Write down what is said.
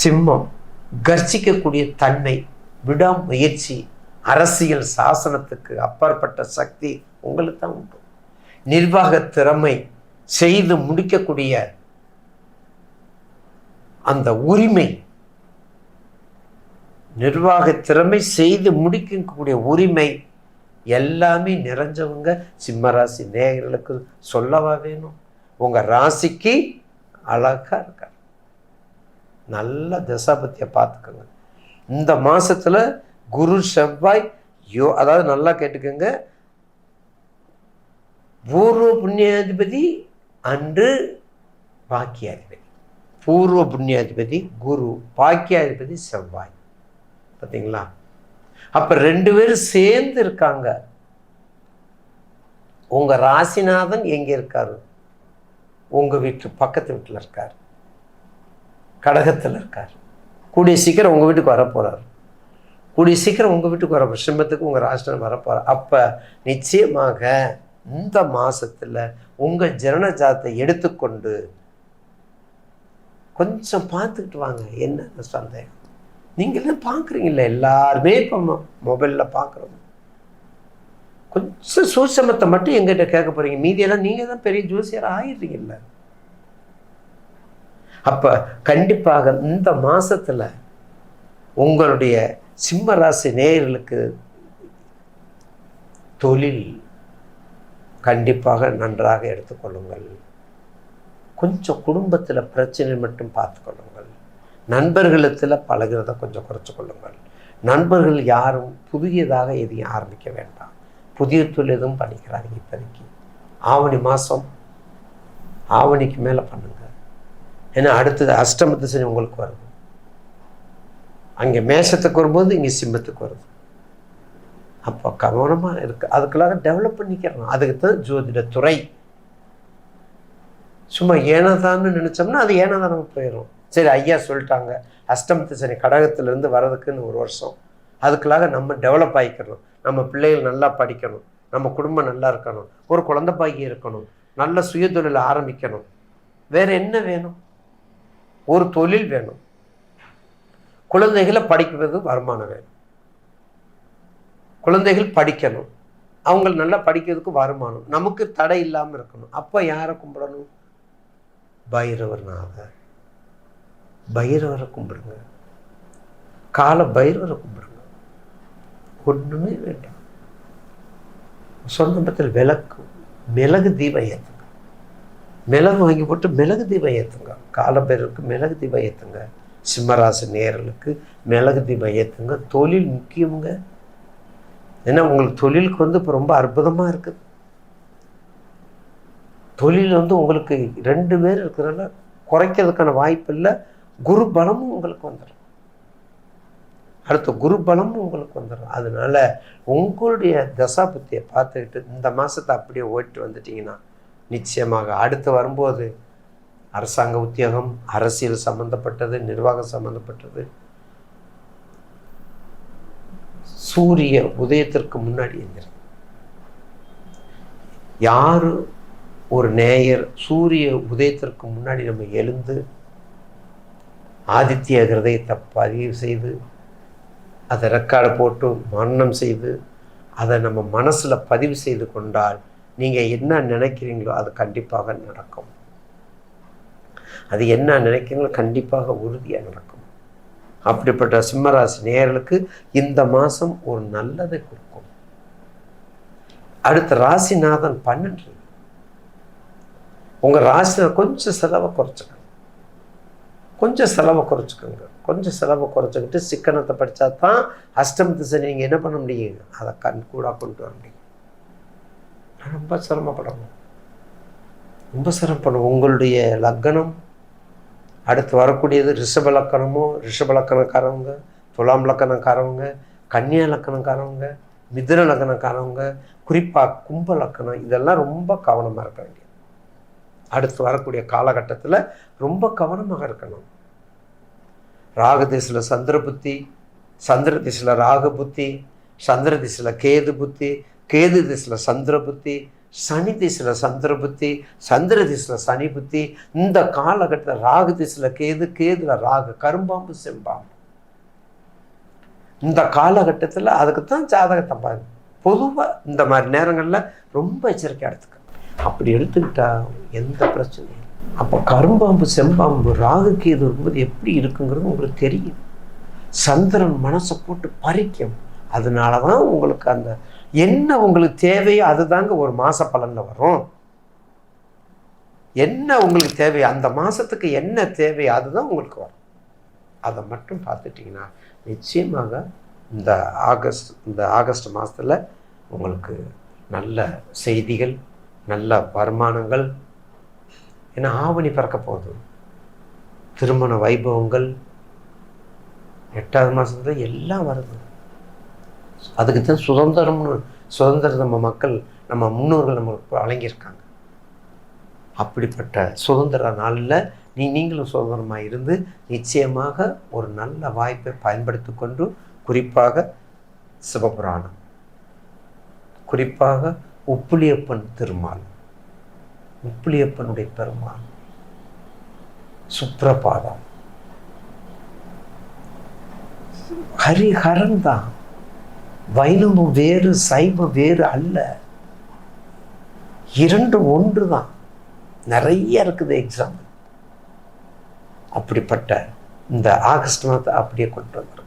சிம்மம் கர்ச்சிக்கக்கூடிய தன்மை விடாமுயற்சி அரசியல் சாசனத்துக்கு அப்பாற்பட்ட சக்தி உங்களுக்கு தான் உண்டு. நிர்வாக திறமை செய்து முடிக்கக்கூடிய அந்த உரிமை நிர்வாக திறமை செய்து முடிக்கக்கூடிய உரிமை எல்லாமே நிறைஞ்சவங்க சிம்மராசி நேயர்களுக்கு சொல்லவா வேணும். உங்கள் ராசிக்கு அழகா இருக்கார். நல்ல தசாபத்தியை பார்த்துக்கோங்க. இந்த மாதத்தில் குரு செவ்வாய் யோ அதாவது நல்லா கேட்டுக்கோங்க. பூர்வ புண்ணியாதிபதி அன்று பாக்கியாதிபதி. பூர்வ புண்ணியாதிபதி குரு பாக்கியாதிபதி செவ்வாய். பார்த்தீங்களா அப்போ ரெண்டு பேரும் சேர்ந்து இருக்காங்க. உங்கள் ராசிநாதன் எங்கே இருக்காரு? உங்கள் வீட்டு பக்கத்து வீட்டில் இருக்கார். கடகத்தில் இருக்கார். கூடிய சீக்கிரம் உங்கள் வீட்டுக்கு வரப்போகிறார் கூடிய சீக்கிரம் உங்கள் வீட்டுக்கு வர சிம்மத்துக்கு உங்கள் ராஷ்டிரம் வரப்போகிறார் அப்போ நிச்சயமாக இந்த மாதத்தில் உங்கள் ஜனனஜாத்தை எடுத்துக்கொண்டு கொஞ்சம் பார்த்துக்கிட்டு வாங்க. என்ன சந்தேகம்? நீங்களே பார்க்குறீங்கல்ல? எல்லாருமே இப்போ மொபைலில் பார்க்குறோம். கொஞ்சம் சூசமத்தை மட்டும் எங்கிட்ட கேட்க போகிறீங்க மீதியெல்லாம் நீங்கள் தான் பெரிய ஜோசியர் ஆயிடுறீங்கல்ல. அப்போ கண்டிப்பாக இந்த மாதத்தில் உங்களுடைய சிம்மராசி நேயர்களுக்கு தொழில் கண்டிப்பாக நன்றாக எடுத்துக்கொள்ளுங்கள். கொஞ்சம் குடும்பத்தில் பிரச்சனை மட்டும் பார்த்துக்கொள்ளுங்கள் நண்பர்களிடத்தில் பழகிறத கொஞ்சம் குறைச்சு கொள்ளுங்கள். நண்பர்கள் யாரும் புதியதாக எதையும் ஆரம்பிக்க வேண்டாம். புதிய தொழில் எதுவும் பண்ணிக்கிறாங்க இப்போதைக்கு. ஆவணி மாதம் ஆவணிக்கு மேலே பண்ணுங்கள் ஏன்னா அடுத்தது அஷ்டமத்து சனி உங்களுக்கு வருது. அங்கே மேஷத்துக்கு வரும்போது இங்கே சிம்மத்துக்கு வருது. அப்போ கவனமாக இருக்கு. அதுக்குள்ளாக டெவலப் பண்ணிக்கிறோம் அதுக்கு தான் ஜோதிட துறை. சும்மா ஏனாதான்னு நினச்சோம்னா அது ஏனாதானம் போயிடும். சரி ஐயா சொல்லிட்டாங்க. அஷ்டமத்து சனி கடகத்திலேருந்து வர்றதுக்குன்னு ஒரு வருஷம். அதுக்குள்ளாக நம்ம டெவலப் ஆகிக்கிறோம் நம்ம பிள்ளைகள் நல்லா படிக்கணும். நம்ம குடும்பம் நல்லா இருக்கணும். ஒரு குழந்தை பாக்கி இருக்கணும். நல்ல சுயதொழில் ஆரம்பிக்கணும். வேறு என்ன வேணும்? ஒரு தொழில் வேணும். குழந்தைகளை படிக்கிறது வருமானம் வேணும். குழந்தைகள் படிக்கணும். அவங்க நல்லா படிக்கிறதுக்கு வருமானம். நமக்கு தடை இல்லாமல் இருக்கணும். அப்போ யாரை கும்பிடணும்? பைரவர்நாதர் பைரவரை கும்பிடுங்க. கால பைரவரை கும்பிடுங்க. ஒன்றுமே வேண்டாம். சொன்ன பத்தில் விளக்கு மிளகு தீபம் ஏற்று மிளகு வாங்கி போட்டு மிளகு தீபம் ஏற்றுங்க காலபைரவருக்கு மிளகு தீபம் ஏற்றுங்க சிம்மராசி நேரலுக்கு மிளகு தீபம் ஏற்றுங்க தொழில் முக்கியங்க ஏன்னா உங்களுக்கு தொழிலுக்கு வந்து இப்போ ரொம்ப அற்புதமாக இருக்குது. தொழில் வந்து உங்களுக்கு ரெண்டு பேர் இருக்கிறனால குறைக்கிறதுக்கான வாய்ப்பு இல்லை. குரு பலமும் உங்களுக்கு வந்துடும் அடுத்த குரு பலமும் உங்களுக்கு வந்துடும் அதனால் உங்களுடைய தசாபுத்தியை பார்த்துக்கிட்டு இந்த மாதத்தை அப்படியே ஓட்டு வந்துட்டிங்கன்னா நிச்சயமாக அடுத்து வரும்போது அரசாங்க உத்தியோகம் அரசியல் சம்பந்தப்பட்டது நிர்வாகம் சம்பந்தப்பட்டது. சூரிய உதயத்திற்கு முன்னாடி எந்திரம் யார் ஒரு நேயர் சூரிய உதயத்திற்கு முன்னாடி நம்ம எழுந்து ஆதித்ய ஹிருதயத்தை பதிவு செய்து அதை ரெக்கார்டு போட்டு மரணம் செய்து அதை நம்ம மனசில் பதிவு செய்து கொண்டால் நீங்கள் என்ன நினைக்கிறீங்களோ அது கண்டிப்பாக நடக்கும். அது என்ன நினைக்கிறீங்களோ கண்டிப்பாக உறுதியாக நடக்கும். அப்படிப்பட்ட சிம்மராசி நேயர்களுக்கு இந்த மாதம் ஒரு நல்லதை கொடுக்கும். அடுத்த ராசிநாதன் பன்னெண்டு. உங்கள் ராசியில் கொஞ்சம் செலவை குறைச்சிக்கோங்க. கொஞ்சம் செலவை குறைச்சிக்கோங்க. கொஞ்சம் செலவை குறைச்சிக்கிட்டு சிக்கனத்தை படித்தா தான் அஷ்டம் திசை நீங்கள் என்ன பண்ண முடியுங்க அதை கண் கூட கொண்டு வர முடியும். ரொம்ப சிரமப்படணும். ரொம்ப சிரமப்படும் உங்களுடைய லக்கணம் அடுத்து வரக்கூடியது ரிஷப லக்கணமோ ரிஷப லக்கணக்காரவங்க துலாம் லக்கணக்காரவங்க கன்னியா லக்கணக்காரவங்க மிதுன லக்கணக்காரவங்க குறிப்பாக கும்ப லக்கணம் இதெல்லாம் ரொம்ப கவனமாக இருக்க வேண்டியது. அடுத்து வரக்கூடிய காலகட்டத்தில் ரொம்ப கவனமாக இருக்கணும். ராகு திசையில் சந்திர புத்தி சந்திர திசையில் ராகு புத்தி சந்திர திசையில் கேது புத்தி கேது திசையில் சந்திர புத்தி சனி திசையில் சந்திர புத்தி சந்திர திசையில் சனி புத்தி இந்த காலகட்டத்தில் ராகு திசையில் கேது கேதுல ராகு கரும்பாம்பு செம்பாம்பு. இந்த காலகட்டத்தில் அதுக்கு தான் ஜாதகத்தை பாருங்க. பொதுவாக இந்த மாதிரி நேரங்களில் ரொம்ப எச்சரிக்கையாக எடுத்துக்க அப்படி எடுத்துக்கிட்டா எந்த பிரச்சனையும் அப்போ கரும்பாம்பு செம்பாம்பு ராகு கேது வரும்போது எப்படி இருக்குங்கிறது உங்களுக்கு தெரியும். சந்திரன் மனசை போட்டு பறிக்கும். அதனால தான் உங்களுக்கு அந்த என்ன உங்களுக்கு தேவையோ அதுதாங்க ஒரு மாத பலனில் வரும். என்ன உங்களுக்கு தேவையோ அந்த மாதத்துக்கு என்ன தேவையோ அதுதான் உங்களுக்கு வரும். அதை மட்டும் பார்த்துட்டிங்கன்னா நிச்சயமாக இந்த ஆகஸ்ட் இந்த ஆகஸ்ட் மாதத்தில் உங்களுக்கு நல்ல செய்திகள் நல்ல வருமானங்கள் ஏன்னா ஆவணி பிறக்க போகுது. திருமண வைபவங்கள் எட்டாவது மாதத்துல எல்லாம் வருது. அதுக்கு தான் சுதந்திரம்னு சுதந்திரம் நம்ம மக்கள் நம்ம முன்னோர்கள் நம்மளுக்கு வழங்கியிருக்காங்க. அப்படிப்பட்ட சுதந்திர நாளில் நீ நீங்களும் சுதந்திரமாக இருந்து நிச்சயமாக ஒரு நல்ல வாய்ப்பை பயன்படுத்தி கொண்டு குறிப்பாக சிவபுராணம் குறிப்பாக உப்புளியப்பன் திருமால் உப்புளியப்பனுடைய பெருமாள் சுப்ரபாதம். ஹரிஹரன் தான். வைணவம் வேறு சைவம் வேறு அல்ல. இரண்டு ஒன்று தான் நிறைய இருக்குது எக்ஸாம்பிள் அப்படிப்பட்ட இந்த ஆகஸ்ட் மாதத்தை அப்படியே கொண்டு வந்துடும்